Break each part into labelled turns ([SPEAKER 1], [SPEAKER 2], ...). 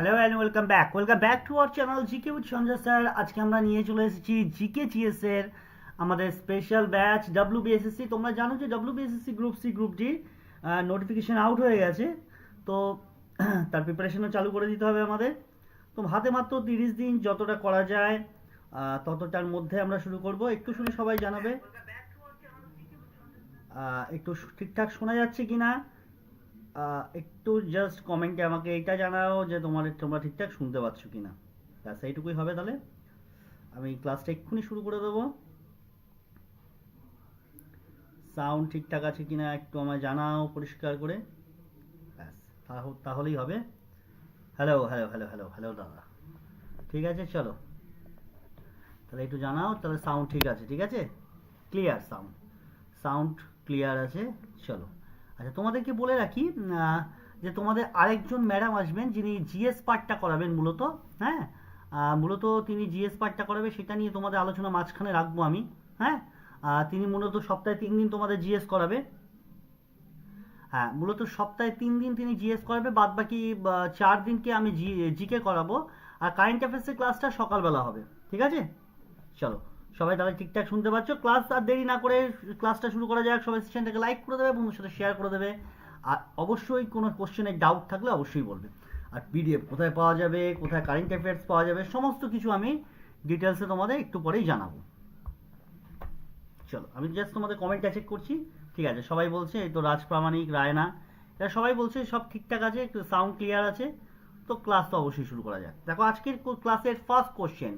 [SPEAKER 1] Hello and welcome back welcome back to our channel GK with Sanjay sir আজকে আমরা নিয়ে চলে এসেছি জিকে জিএস এর আমাদের স্পেশাল ব্যাচ ডাব্লিউ বিএসএসসি তোমরা জানো যে W BSSC group C group D notification out হয়ে গেছে। তো, তার প্রিপারেশনও চালু করে দিতে হবে আমাদের। তো, হাতে মাত্র তিরিশ দিন যতটা করা যায় ততটার মধ্যে আমরা শুরু করব। একটু শুনে সবাই জানাবে। একটু ঠিকঠাক শোনা যাচ্ছে কি না একটু জাস্ট কমেন্টে আমাকে এটা জানাও যে তোমার, তোমরা ঠিকঠাক শুনতে পাচ্ছ কি না ব্যাস, এইটুকুই হবে তাহলে। আমি ক্লাসটা এক্ষুনি শুরু করে দেবো। সাউন্ড ঠিকঠাক আছে কি না একটু আমায় জানাও পরিষ্কার করে। ব্যাস তাহলেই হবে। Hello hello hello hello hello দাদা। ঠিক আছে, চলো। তাহলে একটু জানাও, তাহলে সাউন্ড ঠিক আছে ঠিক আছে? ক্লিয়ার সাউন্ড সাউন্ড ক্লিয়ার আছে, চলো। আচ্ছা তোমাদেরকে বলে রাখি যে তোমাদের আরেকজন ম্যাডাম আসবেন, যিনি জিএস পার্টটা করাবেন মূলত হ্যাঁ? মূলত তিনি জিএস পার্টটা করাবে, সেটা নিয়ে তোমাদের আলোচনা মাঝখানে রাখব আমি হ্যাঁ? তিনি মূলত সপ্তাহে তিন দিন তোমাদের জিএস করাবে। হ্যাঁ মূলত সপ্তাহে তিন দিন তিনি জিএস করাবে বাদ বাকি চার দিনকে আমি জি, জিকে করাবো। আর কারেন্ট অ্যাফেয়ার্সের ক্লাসটা সকালবেলা হবে, ঠিক আছে? চলো। সবাই তাহলে ঠিকঠাক শুনতে পাচ্ছ। ক্লাস আর দেরি না করে ক্লাসটা শুরু করা যাক। সবাই সেশনটাকে লাইক করে দেবে বন্ধুর সাথে শেয়ার করে দেবে। আর অবশ্যই কোনো কোশ্চেনের ডাউট থাকলে অবশ্যই বলবে। আর পিডিএফ কোথায় পাওয়া যাবে, কোথায় কারেন্ট অ্যাফেয়ার্স পাওয়া যাবে, সমস্ত কিছু আমি ডিটেলসে তোমাদের একটু পরেই জানাব। চলো, আমি জাস্ট তোমাদের কমেন্টটা চেক করছি। ঠিক আছে, সবাই বলছে, এই তো রাজ প্রামাণিক, রায়না। এরা সবাই বলছে, সব ঠিকঠাক আছে সাউন্ড ক্লিয়ার আছে। তো ক্লাস তো অবশ্যই শুরু করা যাক। দেখো, আজকের ক্লাসের ফার্স্ট কোশ্চেন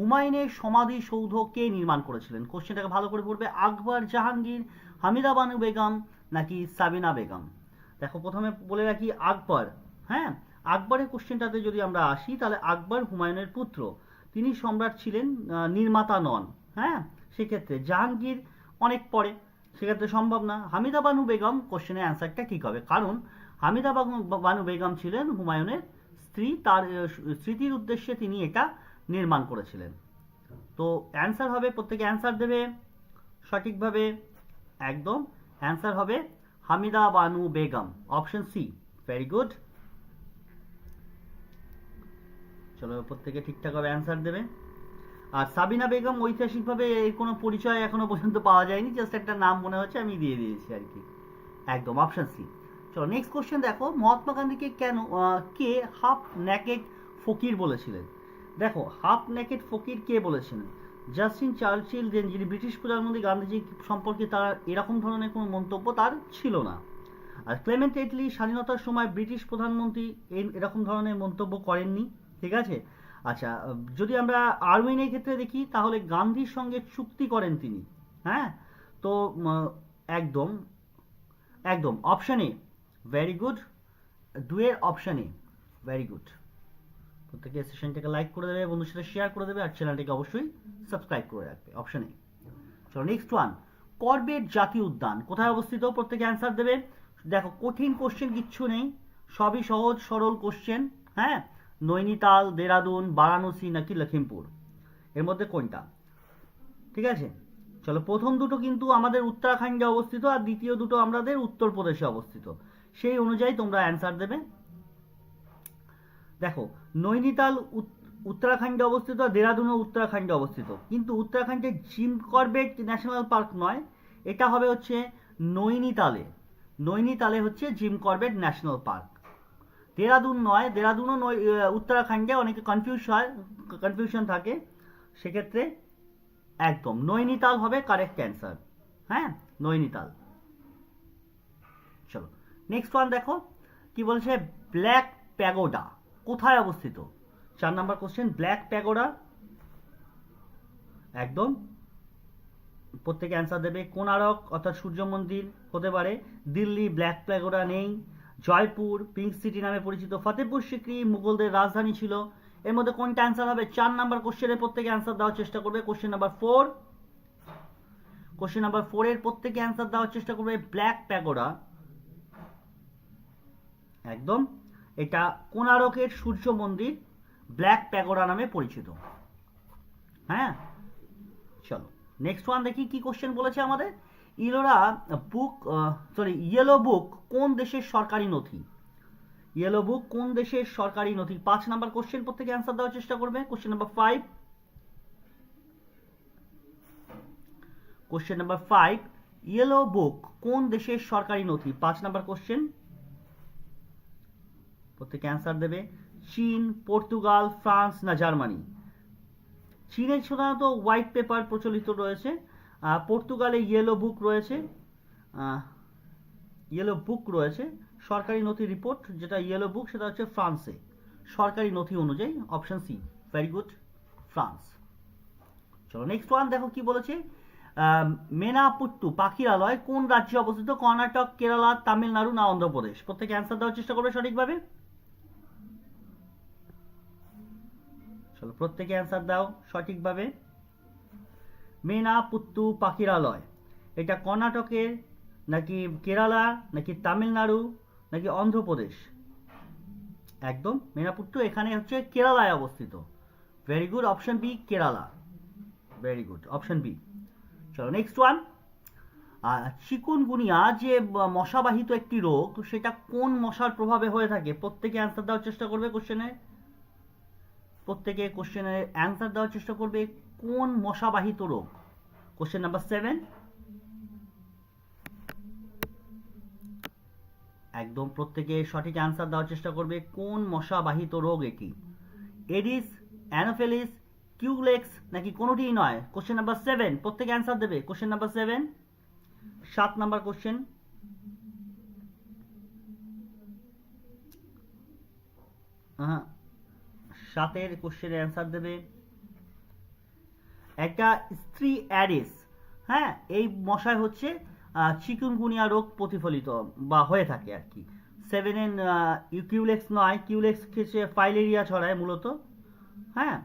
[SPEAKER 1] হুমায়ুনের সমাধি সৌধ কে নির্মাণ করেছিলেন। কোশ্চেনটাকে ভালো করে পড়বে, আকবর জাহাঙ্গীর, হামিদা বানু বেগম নাকি সাবিনা বেগম? দেখো, প্রথমে বলে রাখি আকবর হ্যাঁ? আকবরের কোশ্চেনটাতে যদি আমরা আসি, তাহলে আকবর হুমায়ুনের পুত্র। তিনি সম্রাট ছিলেন নির্মাতা নন হ্যাঁ? সেক্ষেত্রে জাহাঙ্গীর অনেক পরে, সেক্ষেত্রে সম্ভব না। হামিদা বানু বেগম কোশ্চেনের অ্যান্সারটা ঠিক হবে। কারণ হামিদা বানু- বেগম ছিলেন হুমায়ুনের স্ত্রী, তার, স্মৃতির উদ্দেশ্যে তিনি এটা নির্মাণ করেছিলেন। তো অ্যান্সার হবে, প্রত্যেকে অ্যান্সার দেবে সঠিকভাবে, একদম। অ্যান্সার হবে Hamida Banu Begum option C very good চলো প্রত্যেকে ঠিকঠাকভাবে অ্যান্সার দেবে। আর সাবিনা বেগম ঐতিহাসিকভাবে এর কোনো পরিচয় এখনও পর্যন্ত পাওয়া যায়নি জাস্ট একটা নাম মনে হচ্ছে, আমি দিয়ে দিয়েছি আর কি। একদম অপশন সি চলো নেক্সট কোশ্চেন দেখো, মহাত্মা গান্ধীকে কেন কে হাফ নেকেড ফকির বলেছিলেন? দেখো হাফ নেকেড ফকির কে বলেছেন? জাস্টিন চার্চিল দেন যিনি ব্রিটিশ প্রধানমন্ত্রী গান্ধীজি সম্পর্কে তার এরকম ধরনের কোনো মন্তব্য তার ছিল না। আর ক্লেমেন্ট এটলি স্বাধীনতার সময় ব্রিটিশ প্রধানমন্ত্রী এরকম ধরনের মন্তব্য করেননি, ঠিক আছে? আচ্ছা যদি আমরা আরউইনের ক্ষেত্রে দেখি, তাহলে গান্ধীর সঙ্গে চুক্তি করেন তিনি হ্যাঁ? তো একদম একদম অপশানে ভেরি গুড দুয়ের অপশন ভেরি গুড প্রত্যেকে সেশনটাকে লাইক করে দেবে বন্ধুর সাথে শেয়ার করে দেবে, আর চ্যানেলটিকে অবশ্যই সাবস্ক্রাইব করে রাখবে অপশন চলো নেক্সট ওয়ান করবেট জাতীয় উদ্যান, কোথায় অবস্থিত? প্রত্যেকে অ্যান্সার দেবে। দেখো, কঠিন কোশ্চেন কিচ্ছু নেই, সবই সহজ, সরল কোশ্চেন হ্যাঁ? নৈনিতাল, দেরাদুন, বারাণসী নাকি লখিমপুর এর মধ্যে কোনটা? ঠিক আছে? চলো, প্রথম দুটো কিন্তু আমাদের উত্তরাখণ্ডে অবস্থিত, আর দ্বিতীয় দুটো আমাদের উত্তরপ্রদেশে অবস্থিত। সেই অনুযায়ী তোমরা অ্যান্সার দেবে। দেখো, নৈনিতাল উত- উত্তরাখণ্ডে অবস্থিত, দেরাদুনও উত্তরাখণ্ডে অবস্থিত। কিন্তু উত্তরাখণ্ডের জিম করবেট ন্যাশনাল পার্ক নয়, এটা হবে হচ্ছে নৈনিতালে। নৈনিতালে হচ্ছে Jim Corbett national park. Dehradun নয়, দেরাদুনও উত্তরাখণ্ডে অনেকে কনফিউজ হয় কনফিউশন থাকে। সেক্ষেত্রে একদম, নৈনিতাল হবে কারেক্ট অ্যান্সার হ্যাঁ নৈনিতাল। চলো নেক্সট ওয়ান দেখো, কি বলছে? ব্ল্যাক প্যাগোডা কোথায় অবস্থিত? চার নাম্বার কোশ্চেন ব্ল্যাক প্যাগোডা। একদম। প্রত্যেকে অ্যান্সার দেবে কোনারক অর্থাৎ সূর্য মন্দির হতে পারে? দিল্লি ব্ল্যাক প্যাগোডা নেই। জয়পুর পিঙ্ক সিটি নামে পরিচিত। ফতেহপুর সিক্রি, মুঘলদের রাজধানী ছিল। এর মধ্যে কোনটা অ্যান্সার হবে? চার নাম্বার কোশ্চেনের প্রত্যেকে অ্যান্সার দেওয়ার চেষ্টা করবে। Question number four question number four এর প্রত্যেকে অ্যান্সার দেওয়ার চেষ্টা করবে ব্ল্যাক প্যাগোডা। একদম। এটা কোনারকের সূর্য মন্দির ব্ল্যাক প্যাগোডা নামে পরিচিত। হ্যাঁ? চলো নেক্সট ওয়ান দেখি কি কোশ্চেন বলেছে আমাদের। Ellora book sorry yellow book কোন দেশের সরকারি নথি? ইয়েলো বুক কোন দেশের সরকারি নথি? পাঁচ নাম্বার কোশ্চেন প্রত্যেকে অ্যান্সার দেওয়ার চেষ্টা করবে। Question number five question number five yellow book কোন দেশের সরকারি নথি? পাঁচ নাম্বার কোশ্চেন প্রত্যেকে অ্যান্সার দেবে। চীন, পর্তুগাল, ফ্রান্স না জার্মানি। চীনে সাধারণত হোয়াইট পেপার প্রচলিত রয়েছে। পর্তুগালে ইয়েলো বুক রয়েছে। ইয়েলো বুক রয়েছে। সরকারি নথি রিপোর্ট যেটা ইয়েলো বুক সেটা হচ্ছে ফ্রান্সে। সরকারি নথি অনুযায়ী option C very good France চলো নেক্সট ওয়ান দেখো কি বলেছে। মেনাপুট্টু, পাখিরালয়, কোন রাজ্যে অবস্থিত? কর্ণাটক, কেরালা, তামিলনাড়ু না অন্ধ্রপ্রদেশ? প্রত্যেকে অ্যান্সার দেওয়ার চেষ্টা করবে সঠিকভাবে। চলো, প্রত্যেকে অ্যান্সার দাও সঠিকভাবে। মেনাপুত্তু পাখিরালয়। এটা কর্ণাটকের নাকি কেরালা, নাকি তামিলনাড়ু, নাকি অন্ধ্রপ্রদেশ? একদম মেনাপুট্টু এখানে হচ্ছে কেরালায় অবস্থিত। Very good option B Kerala. Very good option B চলো নেক্সট ওয়ান চিকুনগুনিয়া যে মশাবাহিত একটি রোগ, সেটা কোন মশার প্রভাবে হয়ে থাকে? প্রত্যেকে অ্যান্সার দেওয়ার চেষ্টা করবে কোশ্চেনে প্রত্যেকে কোশ্চেনের অ্যান্সার দেওয়ার চেষ্টা করবে, কোন মশাবাহিত রোগ? কোশ্চেন নাম্বার সেভেন একদম প্রত্যেকে সঠিক অ্যান্সার দেওয়ার চেষ্টা করবে, কোন মশাবাহিত রোগ এটি এডিস অ্যানোফেলিস কিউলেক্স নাকি কোনোটিই নয়? কোশ্চেন নাম্বার সেভেন প্রত্যেকে অ্যান্সার দেবে। কোশ্চেন নাম্বার সেভেন সাত নাম্বার কোশ্চেন হ্যাঁ সাতের কোশ্চেনের অ্যান্সার দেবে। একটা স্ত্রী অ্যারিস হ্যাঁ এই মশায় হচ্ছে চিকুনগুনিয়া রোগ প্রতিফলিত বা হয়ে থাকে আর কি। সেভেন এন কিউলেক্স নয় কিউলেক্স হচ্ছে ফাইলেরিয়া ছড়ায় মূলত হ্যাঁ।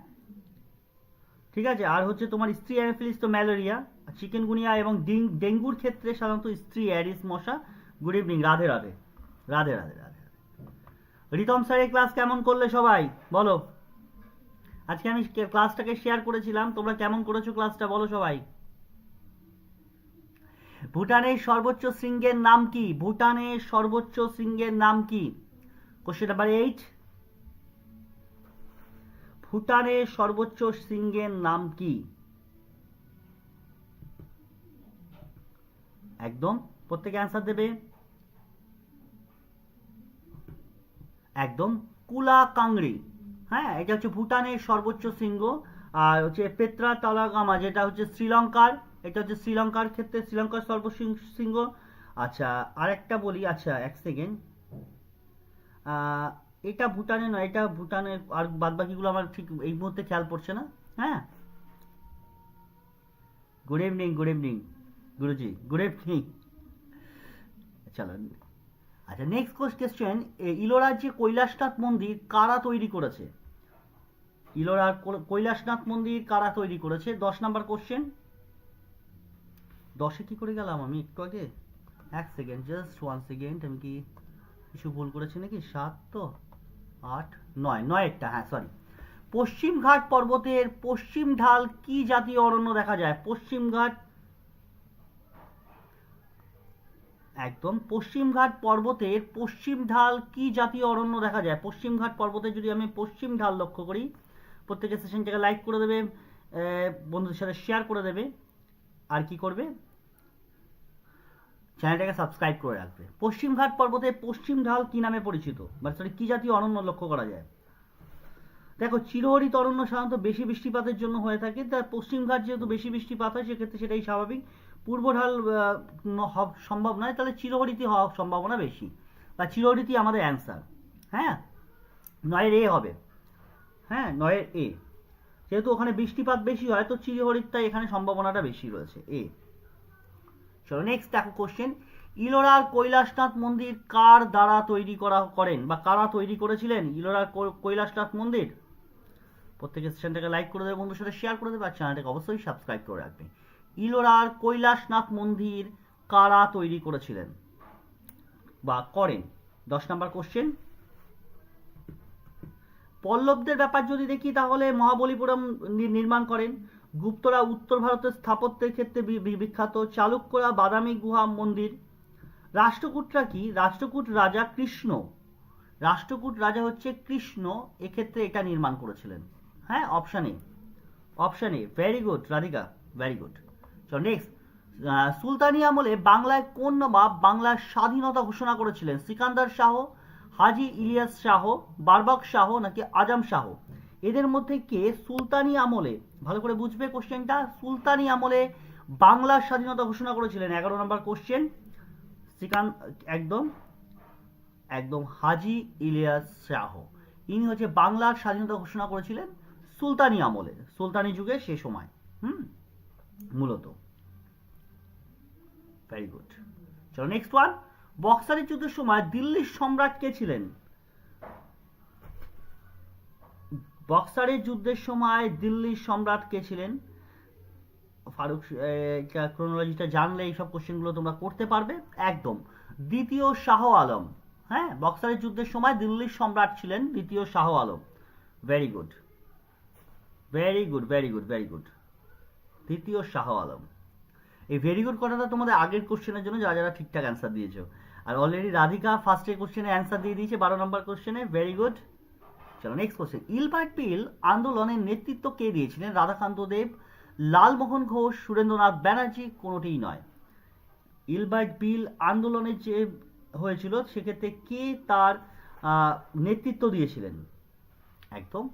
[SPEAKER 1] ঠিক আছে, আর হচ্ছে তোমার স্ত্রী অ্যানাফিলিস তো ম্যালেরিয়া, চিকেনগুনিয়া এবং ডিং- ডেঙ্গুর ক্ষেত্রে সাধারণত স্ত্রী অ্যারিস মশা। Good evening Radhe Radhe Radhe Radhe Radhe. Radhe Ritam স্যারের ক্লাস কেমন করলে সবাই? বলো। আজকে আমি ক্লাসটাকে শেয়ার করেছিলাম। তোমরা কেমন করেছ ক্লাসটা বলো সবাই। ভুটানের সর্বোচ্চ শৃঙ্গের নাম কি? ভুটানের সর্বোচ্চ শৃঙ্গের নাম কি? কোশ্চেন নাম্বার এইট ভুটানের সর্বোচ্চ শৃঙ্গের নাম কি? একদম। প্রত্যেকে অ্যান্সার দেবে। একদম। কুলা কাংরি হ্যাঁ এটা হচ্ছে ভুটানের সর্বোচ্চ শৃঙ্গ, আর হচ্ছে পেত্রা তালাগামা, যেটা হচ্ছে শ্রীলঙ্কার, এটা হচ্ছে শ্রীলঙ্কার ক্ষেত্রে শ্রীলঙ্কার সর্বোচ্চ শৃঙ্গ। আচ্ছা আরেকটা বলি আচ্ছা এক সেকেন্ড। এটা ভুটানে নয়, এটা ভুটানের আর বাদ বাকিগুলো আমার ঠিক এই মুহূর্তে খেয়াল পড়ছে না। হ্যাঁ? Good evening good evening Guruji good evening চলো। আচ্ছা নেক্সট কোশ্চেন ইলোরার যে কৈলাসনাথ মন্দির কারা তৈরি করেছে? ইলোরার কৈলাসনাথ মন্দির কারা তৈরি করেছে? দশ নাম্বার কোশ্চেন দশে কি করে গেলাম আমি একটু আগে? এক সেকেন্ড জাস্ট ওয়ান সেকেন্ড আমি কি কিছু ভুল করেছি নাকি? সাত তো? আট? নয়, নয়েরটা হ্যাঁ সরি পশ্চিম ঘাট পর্বতের পশ্চিম ঢাল কি জাতীয় অরণ্য দেখা যায়? পশ্চিম ঘাট একদম পশ্চিমঘাট পর্বতের পশ্চিম ঢাল কি জাতীয় অরণ্য দেখা যায়? পশ্চিমঘাট পর্বতে যদি আমি পশ্চিম ঢাল লক্ষ্য করি প্রত্যেকের সেশনটাকে লাইক করে দেবে বন্ধুদের সাথে শেয়ার করে দেবে, আর কি করবে? চ্যানেলটাকে সাবস্ক্রাইব করে রাখবে। পশ্চিমঘাট পর্বতে পশ্চিম ঢাল কি নামে পরিচিত? মানে সরি কি জাতীয় অরণ্য লক্ষ্য করা যায়? দেখো চিরহরিত অরণ্য সাধারণত বেশি বৃষ্টিপাতের জন্য হয়ে থাকে। তার পশ্চিমঘাট যেহেতু বেশি বৃষ্টিপাত হয়, সেক্ষেত্রে সেটাই স্বাভাবিক। পূর্ব ঢাল সম্ভব নয়, তাহলে চিরহরিতি হওয়ার সম্ভাবনা বেশি। বা চিরহরিতি আমাদের অ্যান্সার হ্যাঁ? নয়ের এ হবে। হ্যাঁ নয়ের এ যেহেতু ওখানে বৃষ্টিপাত বেশি হয়, তো চিরহরিতটা এখানে সম্ভাবনাটা বেশি রয়েছে এ চলো নেক্সট দেখো কোশ্চেন ইলোরার কৈলাসনাথ মন্দির কার দ্বারা তৈরি করা, করেন বা কারা তৈরি করেছিলেন? ইলোরার কৈলাসনাথ মন্দির? প্রত্যেকের সেশনটাকে লাইক করে দেবে, বন্ধুর সাথে শেয়ার করে দেবে, আর চ্যানেলটাকে অবশ্যই সাবস্ক্রাইব করে রাখবে। ইলোরার কৈলাসনাথ মন্দির কারা তৈরি করেছিলেন? বা করেন? দশ নম্বর কোশ্চেন পল্লবদের ব্যাপার যদি দেখি, তাহলে মহাবলীপুরম নির্মাণ করেন। গুপ্তরা উত্তর ভারতের স্থাপত্যের ক্ষেত্রে বিখ্যাত চালুক্যরা বাদামি গুহা মন্দির। রাষ্ট্রকূটরা কি? রাষ্ট্রকূট রাজা কৃষ্ণ। রাষ্ট্রকূট রাজা হচ্ছে কৃষ্ণ, এক্ষেত্রে এটা নির্মাণ করেছিলেন। হ্যাঁ option A option A very good Radhika very good চলো নেক্সট সুলতানি আমলে বাংলায় কোন নবাব বাংলার স্বাধীনতা ঘোষণা করেছিলেন? সিকান্দার শাহ হাজি ইলিয়াস শাহ, বারবাক শাহ নাকি আজম শাহ? এদের মধ্যে কে? সুলতানি আমলে। ভালো করে বুঝবে কোশ্চেনটা সুলতানি আমলে বাংলার স্বাধীনতা ঘোষণা করেছিলেন। এগারো নম্বর কোশ্চেন সিকান একদম একদম হাজি ইলিয়াস শাহ। ইনি হচ্ছে বাংলার স্বাধীনতা ঘোষণা করেছিলেন সুলতানি আমলে। সুলতানি যুগে সে সময়। হুম? মূলত। ভেরি গুড চলো নেক্সট ওয়ান বক্সারের যুদ্ধের সময় দিল্লির সম্রাট কে ছিলেন? বক্সারের যুদ্ধের সময় দিল্লির সম্রাট কে ছিলেন? ফারুক ক্রোনোলজিটা জানলে এইসব কোশ্চেনগুলো তোমরা করতে পারবে। একদম। দ্বিতীয় শাহ আলম। হ্যাঁ বক্সারের যুদ্ধের সময় দিল্লির সম্রাট ছিলেন দ্বিতীয় Shah Alam. Very good very good very good very good দ্বিতীয় শাহ আলম। এই ভেরি গুড কথাটা তোমাদের আগের কোশ্চেনের জন্য যারা যারা ঠিকঠাক অ্যান্সার দিয়েছ। আর অলরেডি রাধিকা ফার্স্ট ফার্স্টের কোশ্চেনে অ্যান্সার দিয়ে দিয়েছে, বারো নম্বর কোশ্চেনে ভেরি গুড চলো নেক্সট কোশ্চেন ইলবার্ট পিল আন্দোলনের নেতৃত্ব কে দিয়েছিলেন? রাধাকান্ত দেব, লালমোহন ঘোষ, সুরেন্দ্রনাথ ব্যানার্জি, কোনোটিই নয়। ইলবার্ট বিল আন্দোলনের যে হয়েছিল, সেক্ষেত্রে কে তার নেতৃত্ব দিয়েছিলেন? একদম।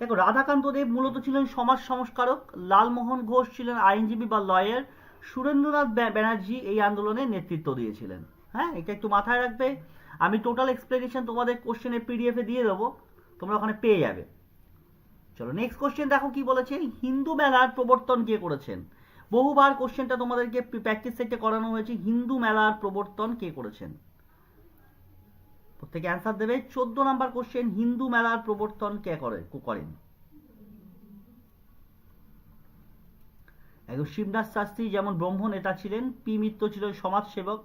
[SPEAKER 1] দেখো, রাধাকান্ত দেব মূলত ছিলেন সমাজ সংস্কারক, লালমোহন ঘোষ ছিলেন আইনজীবী বা লয়ার সুরেন্দ্রনাথ ব্যানার্জি এই আন্দোলনে নেতৃত্ব দিয়েছিলেন। হ্যাঁ এটা একটু মাথায় রাখবে। আমি টোটাল এক্সপ্লেনেশন তোমাদের কোশ্চেনের পিডিএফ দিয়ে দেবো। তোমরা ওখানে পেয়ে যাবে। চলো নেক্সট কোশ্চেন দেখো কি বলেছে? হিন্দু মেলার প্রবর্তন কে করেছেন? বহুবার কোশ্চেনটা তোমাদেরকে প্র্যাকটিস সেটে করানো হয়েছে। হিন্দু মেলার প্রবর্তন কে করেছেন? প্রত্যেকে অ্যান্সার দেবে। চোদ্দ নাম্বার কোশ্চেন হিন্দু মেলার প্রবর্তন কে করে করেন? একজন শিবনাথ শাস্ত্রী যেমন ব্রহ্ম নেতা ছিলেন, পি মিত্র ছিলেন সমাজসেবক,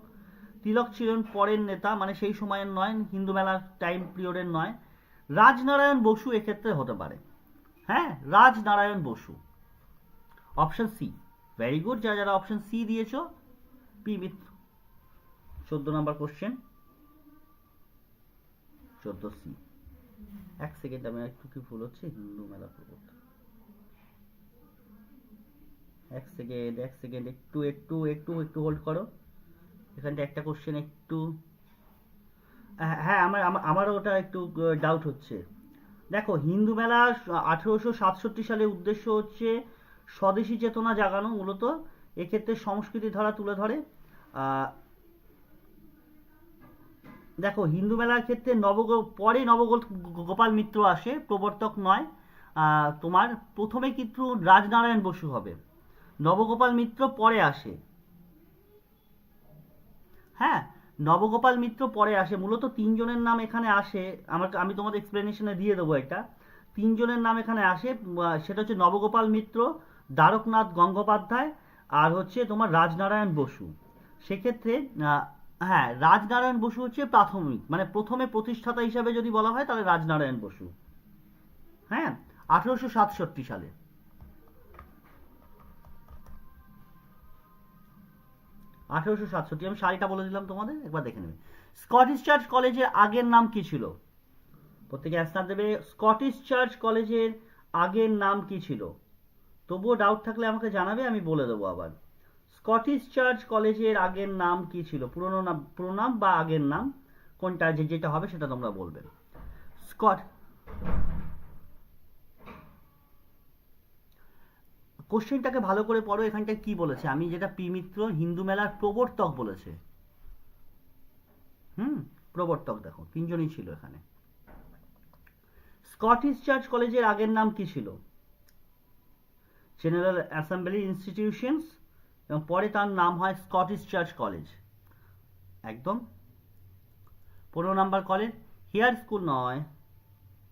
[SPEAKER 1] তিলক ছিলেন পরের নেতা মানে সেই সময়ের নয়, হিন্দু মেলার টাইম পিরিয়ডের নয়। রাজনারায়ণ বসু এক্ষেত্রে হতে পারে। হ্যাঁ Rajnarayan Basu. Option C very good যারা যারা অপশন সি দিয়েছ, পি মিত্র। চোদ্দ নম্বর কোশ্চেন চোদ্দ সি এক সেকেন্ড আমি একটু কি ভুল হচ্ছে? হিন্দু মেলা প্রবর্তন এক সেকেন্ড এক সেকেন্ড একটু একটু একটু একটু হোল্ড করো। এখানটা একটা কোশ্চেন একটু। হ্যাঁ, আমার- আমারও ওটা একটু ডাউট হচ্ছে। দেখো হিন্দু মেলা আঠেরোশো সাতষট্টি সালে উদ্দেশ্য হচ্ছে স্বদেশী চেতনা জাগানো মূলত। এক্ষেত্রে সংস্কৃতি ধারা তুলে ধরে। দেখো হিন্দু মেলার ক্ষেত্রে নবগো পরে নবগোল গোপাল মিত্র আসে প্রবর্তক নয়। তোমার প্রথমে কিন্তু রাজনারায়ণ বসু হবে। নবগোপাল মিত্র পরে আসে। হ্যাঁ নবগোপাল মিত্র পরে আসে। মূলত তিনজনের নাম এখানে আসে। আমার আমি তোমাদের এক্সপ্লেনেশনে দিয়ে দেবো এটা তিনজনের নাম এখানে আসে সেটা হচ্ছে নবগোপাল মিত্র, দ্বারকনাথ গঙ্গোপাধ্যায় আর হচ্ছে তোমার রাজনারায়ণ বসু। সেক্ষেত্রে হ্যাঁ রাজনারায়ণ বসু হচ্ছে প্রাথমিক মানে প্রথমে প্রতিষ্ঠাতা হিসাবে যদি বলা হয় তাহলে রাজনারায়ণ বসু। হ্যাঁ আঠেরোশো সাতষট্টি সালে। আঠেরোশো সাতষট্টি। আমি সারিটা বলে দিলাম তোমাদের, একবার দেখে নেবে। স্কটিশ চার্চ কলেজের আগের নাম কি ছিল? প্রত্যেকে অ্যান্সার দেবে। স্কটিশ চার্চ কলেজের আগের নাম কি ছিল? তবুও ডাউট থাকলে আমাকে জানাবে, আমি বলে দেবো আবার। স্কটিশ চার্চ কলেজের আগের নাম কি ছিল? পুরনো নাম পুরো নাম বা আগের নাম? কোনটা যে যেটা হবে সেটা তোমরা বলবে। স্কট কোশ্চেনটাকে ভালো করে পড়ো, এখানটায় কি বলেছে? আমি যেটা পি মিত্র হিন্দু মেলার প্রবর্তক বলেছে। হুম? প্রবর্তক, দেখো, তিনজনই ছিল এখানে। স্কটিশ চার্চ কলেজের আগের নাম কি ছিল? জেনারেল অ্যাসেম্বলি ইনস্টিটিউশনস এবং পরে তার নাম হয় স্কটিশ চার্চ কলেজ। একদম? পনেরো নাম্বার কলেজ, হেয়ার স্কুল নয়।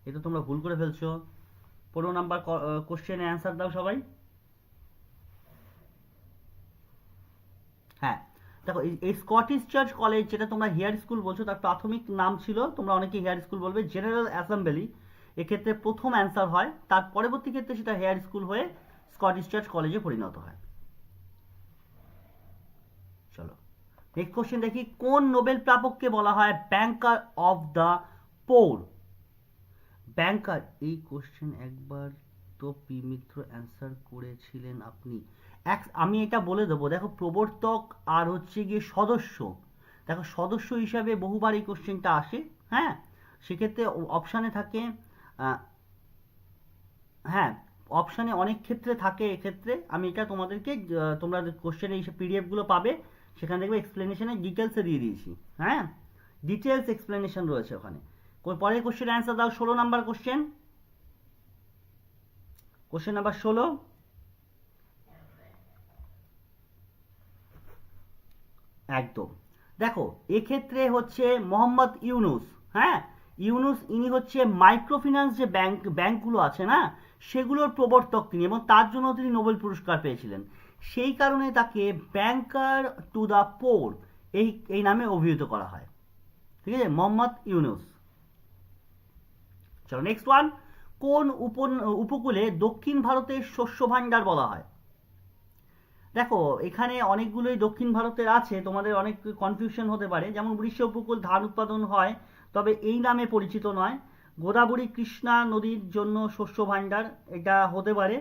[SPEAKER 1] এটা তোমরা ভুল করে ফেলছো। পনেরো নাম্বার কোশ্চেনে অ্যান্সার দাও সবাই। হ্যাঁ। দেখো, এই- স্কটিশ চার্চ কলেজ যেটা তোমরা হেয়ার স্কুল বলছো, তার প্রাথমিক নাম ছিল, তোমরা অনেকে হেয়ার স্কুল বলবে জেনারেল অ্যাসেম্বলি এক্ষেত্রে প্রথম অ্যান্সার হয়, তার পরবর্তী ক্ষেত্রে সেটা হেয়ার স্কুল হয়ে স্কটিশ চার্চ কলেজে পরিণত হয়। চলো নেক্সট কোশ্চেন দেখি, কোন নোবেল প্রাপককে বলা হয় banker of the poor banker এই কোশ্চেন একবার তো পি মিত্র অ্যান্সার করেছিলেন আপনি। এক, আমি এটা বলে দেবো, দেখো প্রবর্তক আর হচ্ছে গিয়ে সদস্য। দেখো সদস্য হিসাবে বহুবার এই কোশ্চেনটা আসে হ্যাঁ? সেক্ষেত্রে অপশানে থাকে হ্যাঁ অপশানে অনেক ক্ষেত্রে থাকে এক্ষেত্রে। আমি এটা তোমাদেরকে তোমরা কোশ্চেনে এই পিডিএফগুলো পাবে, সেখানে দেখবে এক্সপ্লেনেশনের ডিটেলসে দিয়ে দিয়েছি হ্যাঁ? ডিটেলস এক্সপ্লেনেশন রয়েছে ওখানে। পরের কোশ্চেন অ্যান্সার দাও, ষোলো নাম্বার কোশ্চেন কোশ্চেন নাম্বার ষোলো। একদম। দেখো, এক্ষেত্রে হচ্ছে মোহাম্মদ ইউনুস হ্যাঁ? ইউনুস, ইনি হচ্ছে মাইক্রোফিন্যান্স যে ব্যাংক, ব্যাংকগুলো আছে না, সেগুলোর প্রবর্তক তিনি এবং তার জন্য তিনি নোবেল পুরস্কার পেয়েছিলেন। সেই কারণে তাকে ব্যাংকার টু দ্য পোর এই এই নামে অভিহিত করা হয়। ঠিক আছে? মোহাম্মদ ইউনুস। চলো নেক্সট ওয়ান কোন উপ উপকূলে দক্ষিণ ভারতের শস্য ভাণ্ডার বলা হয়? দেখো, এখানে অনেকগুলোই দক্ষিণ ভারতের আছে, তোমাদের অনেক কনফিউশন হতে পারে। যেমন উড়িষ্যা উপকূল ধান উৎপাদন হয়, তবে এই নামে পরিচিত নয়। গোদাবরী কৃষ্ণা নদীর জন্য শস্য ভাণ্ডার, এটা হতে পারে।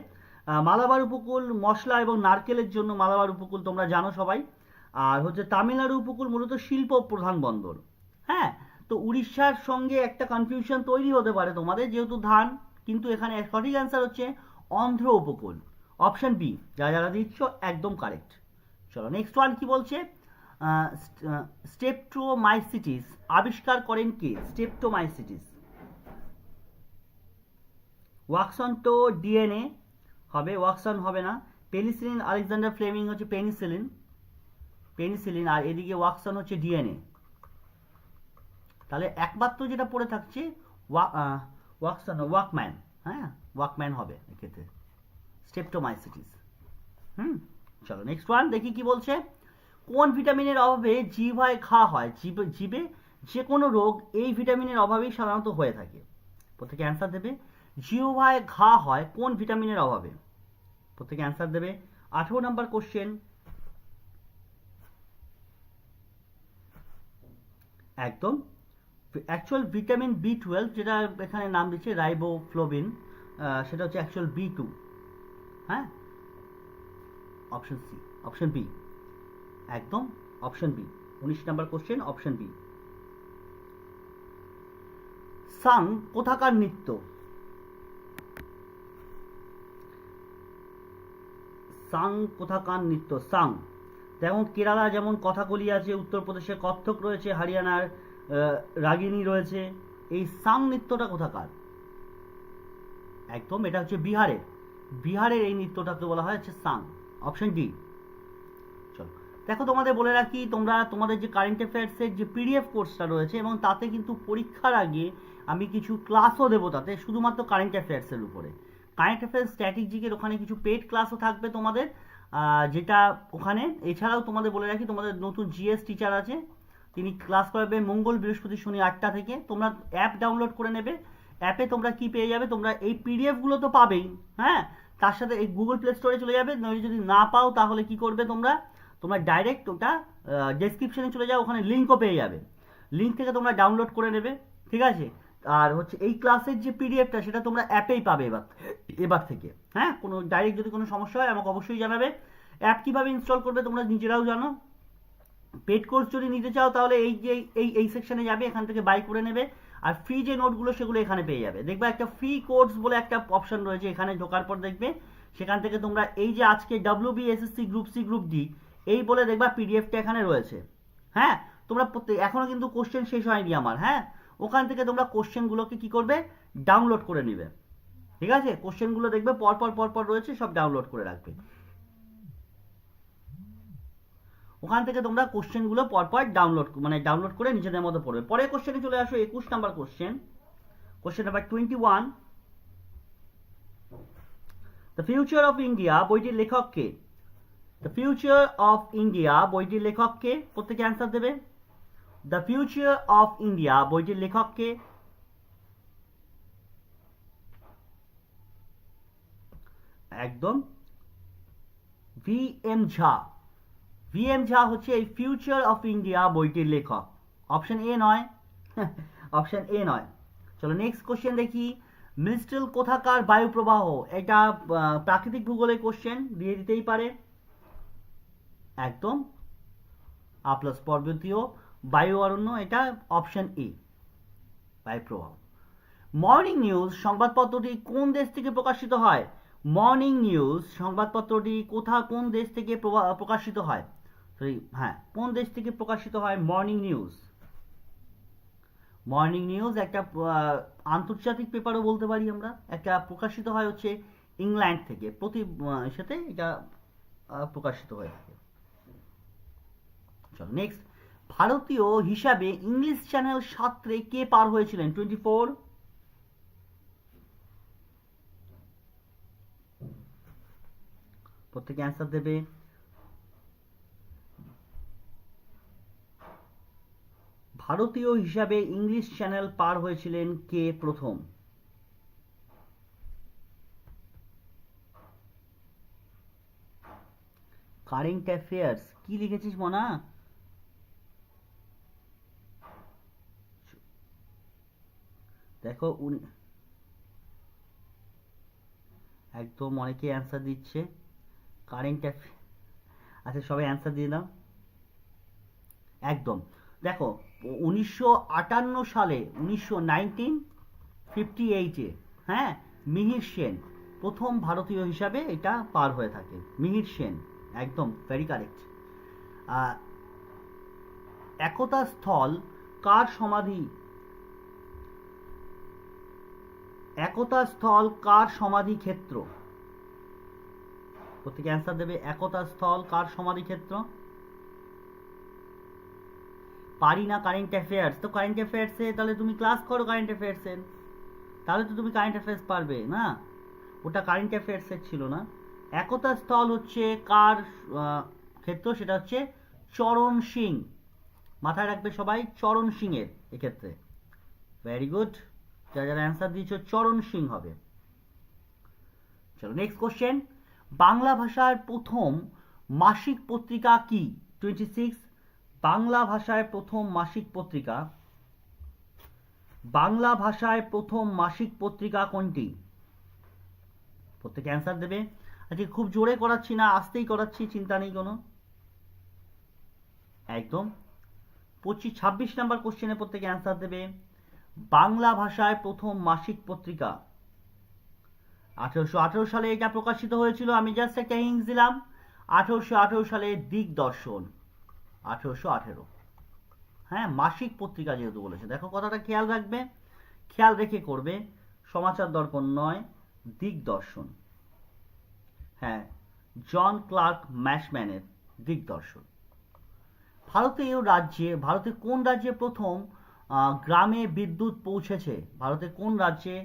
[SPEAKER 1] মালাবার উপকূল, মশলা এবং নারকেলের জন্য মালাবার উপকূল তোমরা জানো সবাই। আর হচ্ছে তামিলনাড়ু উপকূল মূলত শিল্প প্রধান বন্দর। হ্যাঁ তো উড়িষ্যার সঙ্গে একটা কনফিউশন তৈরি হতে পারে তোমাদের, যেহেতু ধান, কিন্তু এখানে সঠিক অ্যান্সার হচ্ছে অন্ধ্র উপকূল। অপশন বি যারা যারা দিচ্ছ একদম কারেক্ট চলো নেক্সট ওয়ান কি বলছে? স্টেপটোমাইসিটিস আবিষ্কার করেন কে? স্টেপটোমাইসিটিস ওয়াকসন তো ডিএনএ, হবে, ওয়াকসন হবে না। পেনিসিলিন, আলেকজান্ডার ফ্লেমিং হচ্ছে পেনিসিলিন। পেনিসিলিন, আর এদিকে ওয়াকসন হচ্ছে ডিএনএ। তাহলে একমাত্র যেটা পড়ে থাকছে ওয়াকসন, ওয়াকম্যান। হ্যাঁ ওয়াকম্যান হবে এক্ষেত্রে। স্টেপটোমাইসিটিস হুম, চলো নেক্সট ওয়ান দেখি কি বলছে। কোন ভিটামিনের অভাবে জিভায় ঘা হয়? জিভে জিভে যে কোনো রোগ এই ভিটামিনের অভাবেই সাধারণত হয়ে থাকে। প্রত্যেকে অ্যান্সার দেবে জিহ্বায় ঘা হয় কোন ভিটামিনের অভাবে? প্রত্যেকে অ্যান্সার দেবে, আঠেরো নাম্বার কোশ্চেন একদম অ্যাকচুয়াল ভিটামিন বি টুয়েলভ যেটা এখানে নাম দিচ্ছে রাইবোফ্লোবিন সেটা হচ্ছে অ্যাকচুয়াল বি টু হ্যাঁ? অপশন সি অপশন বি একদম অপশন বি উনিশ নাম্বার কোশ্চেন অপশন বি সাং, কোথাকার নৃত্য? সাং, কোথাকার নৃত্য? সাং, যেমন কেরালা, যেমন কথাকলি আছে, উত্তরপ্রদেশে কত্থক রয়েছে, হরিয়ানার রাগিনী রয়েছে, এই সাং নৃত্যটা কোথাকার? একদম, এটা হচ্ছে বিহারের। বিহারের এই নৃত্যটাকে বলা হয় হচ্ছে সাং। অপশন ডি চলো। দেখো, তোমাদের বলে রাখি, তোমরা, তোমাদের যে কারেন্ট অ্যাফেয়ার্সের যে পিডিএফ কোর্সটা রয়েছে, এবং তাতে কিন্তু পরীক্ষার আগে আমি কিছু ক্লাসও দেবো তাতে, শুধুমাত্র কারেন্ট অ্যাফেয়ার্সের উপরে। কারেন্ট অ্যাফেয়ার্স স্ট্র্যাটেজিকের ওখানে কিছু পেড ক্লাসও থাকবে তোমাদের যেটা ওখানে। এছাড়াও তোমাদের বলে রাখি, তোমাদের নতুন জিএস টিচার আছে, তিনি ক্লাস করাবে মঙ্গল বৃহস্পতি শনি আটটা থেকে। তোমরা অ্যাপ ডাউনলোড করে নেবে। অ্যাপে তোমরা কি পেয়ে যাবে? তোমরা এই পিডিএফগুলো তো পাবেই হ্যাঁ? তার সাথে এই গুগল প্লে স্টোরে চলে যাবে। যদি না পাও, তাহলে কি করবে তোমরা? তোমরা ডাইরেক্ট ওটা ডেসক্রিপশনে চলে যাও, ওখানে লিঙ্কও পেয়ে যাবে। লিঙ্ক থেকে তোমরা ডাউনলোড করে নেবে, ঠিক আছে? আর হচ্ছে এই ক্লাসের যে পিডিএফটা সেটা তোমরা অ্যাপেই পাবে এবার এবার থেকে হ্যাঁ? কোনো ডাইরেক্ট যদি কোনো সমস্যা হয়, আমাকে অবশ্যই জানাবে। অ্যাপ কীভাবে ইনস্টল করবে, তোমরা নিজেরাও জানো। পেড কোর্স যদি নিতে চাও, তাহলে এই যে, এই এই সেকশনে যাবে, এখান থেকে বাই করে নেবে। আর ফ্রি যে নোটগুলো সেগুলো এখানে পেয়ে যাবে। দেখবে একটা ফ্রি কোর্স বলে একটা অপশন রয়েছে, এখানে ঢোকার পর দেখবে, সেখান থেকে তোমরা এই যে আজকে W B SSC group C group D এই বলে দেখবা পিডিএফটা এখানে রয়েছে। হ্যাঁ? তোমরা প্রত্যেক এখনও কিন্তু কোশ্চেন শেষ হয়নি আমার হ্যাঁ? ওখান থেকে তোমরা কোশ্চেনগুলোকে কি করবে? ডাউনলোড করে নেবে। ঠিক আছে? কোশ্চেনগুলো দেখবে, পরপর পরপর রয়েছে, সব ডাউনলোড করে রাখবে। ওখান থেকে তোমরা কোশ্চেনগুলো পরপর ডাউনলোড মানে ডাউনলোড করে নিজেদের মতো পড়বে। পরে কোশ্চেনে চলে আসো, একুশ number question question number twenty one the future of India বইটির লেখককে দ্য ফিউচার অফ ইন্ডিয়া বইটির লেখককে প্রত্যেকে অ্যান্সার দেবে। দ্য ফিউচার অফ ইন্ডিয়া বইটির লেখককে একদম। V M Jha V M Jha হচ্ছে এই ফিউচার অফ ইন্ডিয়া বইটির লেখক। অপশন এ নয়। অপশন এ নয়। চলো নেক্সট কোশ্চেন দেখি। মিস্টেল কোথাকার বায়ু প্রবাহ এটা প্রাকৃতিক ভূগোলের কোশ্চেন দিয়ে দিতেই পারে। একদম। আ প্লাস পর্বতীয় বায়ু অরণ্য, এটা অপশন এ বায়ু প্রবাহ মর্নিং নিউজ সংবাদপত্রটি কোন দেশ থেকে প্রকাশিত হয়? মর্নিং নিউজ সংবাদপত্রটি কোথা, কোন দেশ থেকে প্রকাশিত হয়? সরি হ্যাঁ কোন দেশ থেকে প্রকাশিত হয়? মর্নিং নিউজ মর্নিং নিউজ একটা আন্তর্জাতিক পেপারও বলতে পারি আমরা। একটা প্রকাশিত হয় হচ্ছে ইংল্যান্ড থেকে। প্রতি সাথে এটা প্রকাশিত হয়ে থাকে। চলো নেক্সট ভারতীয় হিসাবে ইংলিশ চ্যানেল সাত্রে কে পার হয়েছিলেন? টোয়েন্টি ফোর প্রত্যেকে অ্যান্সার দেবে। ভারতীয় হিসাবে ইংলিশ চ্যানেল পার হয়েছিলেন কে প্রথম? Current affairs. কি লিখেছিস মনা? দেখো একদম অনেকে অ্যান্সার দিচ্ছে। কারেন্ট অ্যাফেয়ার আচ্ছা সবাই অ্যান্সার দিয়ে দাও। একদম। দেখো উনিশশো আটান্ন সালে, উনিশশো নাইনটিন, ফিফটি এইটে হ্যাঁ মিহির সেন, প্রথম ভারতীয় হিসাবে এটা পার হয়ে থাকে। মিহির সেন, একদম ভেরি কারেক্ট একতা স্থল কার সমাধি? একতা স্থল কার সমাধি ক্ষেত্র? প্রত্যেকে অ্যান্সার দেবে, একতা স্থল কার সমাধি ক্ষেত্র? পারি না কারেন্ট অ্যাফেয়ার্স তো কারেন্ট অ্যাফেয়ার্সে তাহলে তুমি ক্লাস করো কারেন্ট অ্যাফেয়ার্সের তাহলে তো তুমি কারেন্ট অ্যাফেয়ার্স পারবে, না? ওটা কারেন্ট অ্যাফেয়ার্সের ছিল না। একতা স্থল হচ্ছে কার ক্ষেত্র? সেটা হচ্ছে চরণ সিং। মাথায় রাখবে সবাই, চরণ সিং এর এক্ষেত্রে। ভেরি গুড যারা যারা অ্যান্সার দিয়েছ, চরণ সিং হবে। চলো নেক্সট কোশ্চেন বাংলা ভাষার প্রথম মাসিক পত্রিকা কি? টোয়েন্টি সিক্স বাংলা ভাষায় প্রথম মাসিক পত্রিকা। বাংলা ভাষায় প্রথম মাসিক পত্রিকা কোনটি? প্রত্যেকে অ্যান্সার দেবে। আজকে খুব জোরে করাচ্ছি না, আসতেই করাচ্ছি, চিন্তা নেই কোনো। একদম। পঁচিশ, ছাব্বিশ নাম্বার কোশ্চেনে প্রত্যেকে অ্যান্সার দেবে। বাংলা ভাষায় প্রথম মাসিক পত্রিকা। আঠেরোশো আঠেরো সালে এটা প্রকাশিত হয়েছিল, আমি জাস্ট একটা হিংস দিলাম। আঠেরোশো আঠেরো সালে দিগদর্শন। আঠেরোশো আঠেরো। হ্যাঁ মাসিক পত্রিকা যেহেতু বলেছে, দেখো কথাটা খেয়াল রাখবে, খেয়াল রেখে করবে, সমাচার দর্পণ নয়, দিগদর্শন। হ্যাঁ জন ক্লার্ক ম্যাশম্যানের দিগদর্শন। ভারতীয় রাজ্যে, ভারতে কোন রাজ্যে প্রথম গ্রামে বিদ্যুৎ পৌঁছেছে? ভারতের কোন রাজ্যে?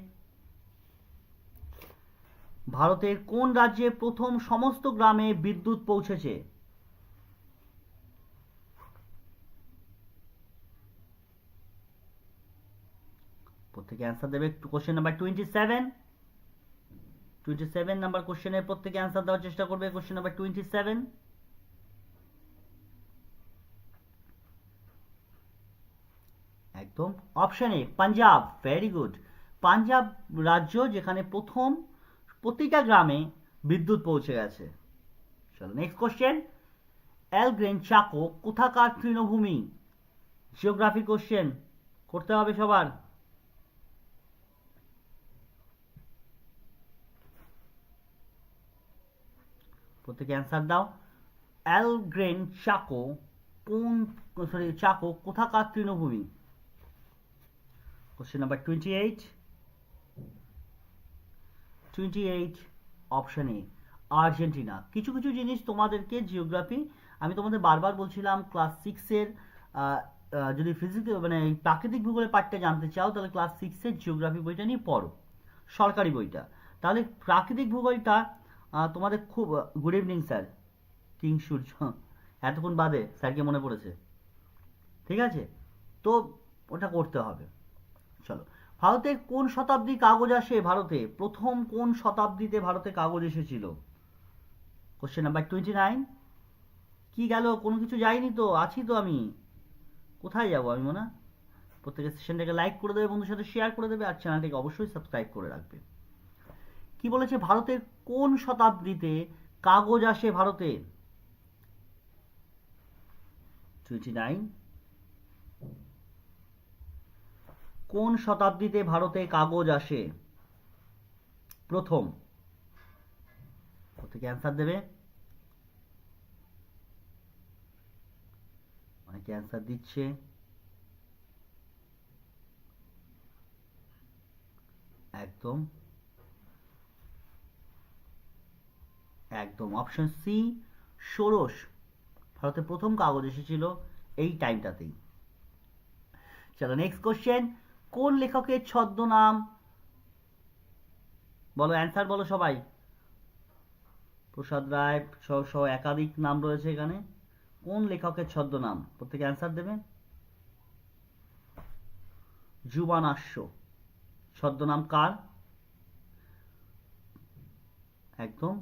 [SPEAKER 1] ভারতের কোন রাজ্যে প্রথম সমস্ত গ্রামে বিদ্যুৎ পৌঁছেছে? প্রত্যেকে অ্যান্সার দেবে question number twenty seven twenty seven number কোশ্চেনের প্রত্যেকে অ্যান্সার দেওয়ার চেষ্টা করবে কোশ্চেন নাম্বার টোয়েন্টি সেভেন একদম। Option A Punjab very good Punjab রাজ্য যেখানে প্রথম প্রতিটা গ্রামে বিদ্যুৎ পৌঁছে গেছে। চলো নেক্সট কোশ্চেন এলগ্রেন চাকো, কোথাকার তৃণভূমি? জিওগ্রাফি কোশ্চেন করতে হবে সবার। প্রত্যেকে অ্যান্সার দাও অ্যালগ্রেন চাকো কোন সরি চাকো কোথাকার তৃণভূমি? Question number twenty eight twenty eight option A Argentina কিছু কিছু জিনিস তোমাদেরকে জিওগ্রাফি আমি তোমাদের বারবার বলছিলাম ক্লাস সিক্সের যদি ফিজিক্যাল মানে প্রাকৃতিক ভূগোলের পাঠটা জানতে চাও, তাহলে ক্লাস সিক্সের জিওগ্রাফি বইটা নিয়ে পড়ো। সরকারি বইটা। তাহলে প্রাকৃতিক ভূগোলটা তোমাদের খুব গুড ইভিনিং স্যার কিং সূর্য। এতক্ষণ বাদে স্যারকে মনে পড়েছে। ঠিক আছে? তো ওটা করতে হবে। চলো। ভারতের কোন শতাব্দী কাগজ আসে ভারতে? প্রথম কোন শতাব্দীতে ভারতে কাগজ এসেছিল? কোশ্চেন নাম্বার টোয়েন্টি নাইন কি গেল? কোনো কিছু যায়নি তো? আছি তো আমি। কোথায় যাব আমি, মনে? প্রত্যেকের সেশনটাকে লাইক করে দেবে, বন্ধুর সাথে শেয়ার করে দেবে, আর চ্যানেলটাকে অবশ্যই সাবস্ক্রাইব করে রাখবে। কি বলেছে ভারতের কোন শতাব্দীতে কাগজ আসে ভারতে? কোন শতাব্দীতে ভারতে কাগজ আসে? প্রথম। প্রত্যেকে অ্যান্সার দেবে। অনেকে অ্যান্সার দিচ্ছে। একদম। একদম। অপশন সি ষোড়শ। ভারতে প্রথম কাগজ এসেছিল এই টাইমটাতেই। চলো নেক্সট কোশ্চেন কোন লেখকের ছদ্মনাম? বলো অ্যান্সার বলো সবাই। প্রসাদ রায় সহ একাধিক নাম রয়েছে এখানে। কোন লেখকের ছদ্মনাম? প্রত্যেকে অ্যান্সার দেবে। যুবানাশ্য ছদ্মনাম কার? একদম।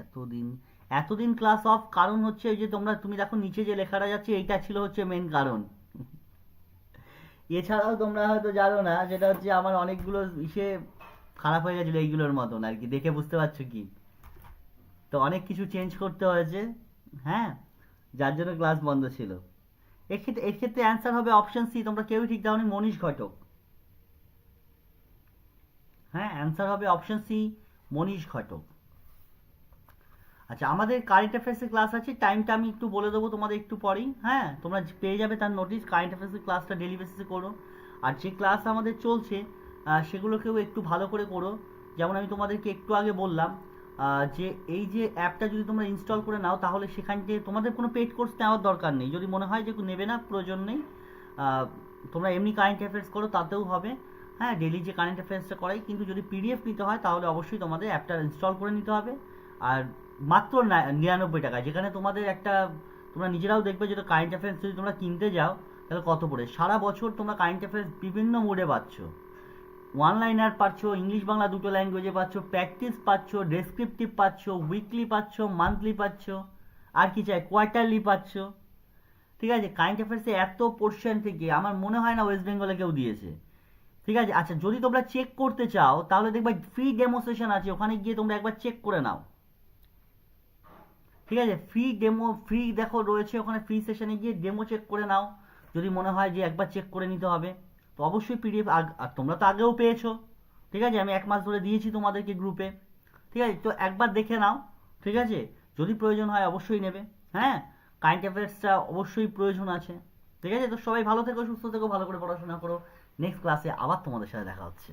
[SPEAKER 1] এতদিন এতদিন ক্লাস অফ কারণ হচ্ছে যে তোমরা, তুমি দেখো নিচে যে লেখাটা যাচ্ছে, এইটা ছিল হচ্ছে মেন কারণ। এছাড়াও তোমরা হয়তো জানো না, যেটা হচ্ছে আমার অনেকগুলো ইসে খারাপ হয়ে গেছিল এইগুলোর মতন আর কি, দেখে বুঝতে পারছ কি? তো অনেক কিছু চেঞ্জ করতে হয়েছে হ্যাঁ? যার জন্য ক্লাস বন্ধ ছিল। এক্ষেত্রে এক্ষেত্রে অ্যান্সার হবে অপশন সি তোমরা কেউই ঠিক দাওনি মনীষ ঘটক। হ্যাঁ অ্যান্সার হবে অপশন সি মনীষ ঘটক। আচ্ছা আমাদের কারেন্ট অ্যাফেয়ার্সের ক্লাস আছে টাইমটা আমি একটু বলে দেবো তোমাদের একটু পরেই হ্যাঁ? তোমরা পেয়ে যাবে তার নোটিশ কারেন্ট অ্যাফেয়ার্সের ক্লাসটা ডেলি বেসিসে করো। আর যে ক্লাস আমাদের চলছে সেগুলোকেও একটু ভালো করে করো। যেমন আমি তোমাদেরকে একটু আগে বললাম যে এই যে অ্যাপটা যদি তোমরা ইনস্টল করে নাও, তাহলে সেখান থেকে তোমাদের কোনো পেড কোর্স নেওয়ার দরকার নেই। যদি মনে হয় যে নেবে না, প্রয়োজন নেই। তোমরা এমনি কারেন্ট অ্যাফেয়ার্স করো, তাতেও হবে। হ্যাঁ ডেলি যে কারেন্ট অ্যাফেয়ার্সটা করাই, কিন্তু যদি পিডিএফ নিতে হয়, তাহলে অবশ্যই তোমাদের অ্যাপটা ইনস্টল করে নিতে হবে। আর মাত্র নিরানব্বই টাকা, যেখানে তোমাদের একটা, তোমরা নিজেরাও দেখবে যেটা কারেন্ট অ্যাফেয়ার্স যদি তোমরা কিনতে যাও, তাহলে কত পড়ে? সারা বছর তোমরা কারেন্ট অ্যাফেয়ার্স বিভিন্ন মোডে পাচ্ছ। ওয়ান লাইনার পাচ্ছ ইংলিশ বাংলা দুটো ল্যাঙ্গুয়েজে পাচ্ছ প্র্যাকটিস পাচ্ছ ডেসক্রিপটিভ পাচ্ছ উইকলি পাচ্ছ মান্থলি পাচ্ছ, আর কি চাই কোয়ার্টারলি পাচ্ছ। ঠিক আছে? কারেন্ট অ্যাফেয়ার্সে এত পোর্শন থেকে, আমার মনে হয় না ওয়েস্ট বেঙ্গলে কেউ দিয়েছে। ঠিক আছে? আচ্ছা যদি তোমরা চেক করতে চাও, তাহলে দেখবে ফ্রি ডেমোস্ট্রেশন আছে, ওখানে গিয়ে তোমরা একবার চেক করে নাও। ঠিক আছে ফ্রি ডেমো ফ্রি দেখো রয়েছে ওখানে ফ্রি সেশনে গিয়ে ডেমো চেক করে নাও। যদি মনে হয় যে একবার চেক করে নিতে হবে, তো অবশ্যই পিডিএফ আর তোমরা তো আগেও পেয়েছ। ঠিক আছে, আমি এক মাস ধরে দিয়েছি তোমাদেরকে গ্রুপে ঠিক আছে, তো একবার দেখে নাও, ঠিক আছে? যদি প্রয়োজন হয় অবশ্যই নেবে। হ্যাঁ কারেন্ট অ্যাফেয়ার্সটা অবশ্যই প্রয়োজন আছে। ঠিক আছে, তো সবাই ভালো থেকো, সুস্থ থেকো, ভালো করে পড়াশোনা করো। নেক্সট ক্লাসে আবার তোমাদের সাথে দেখা হচ্ছে।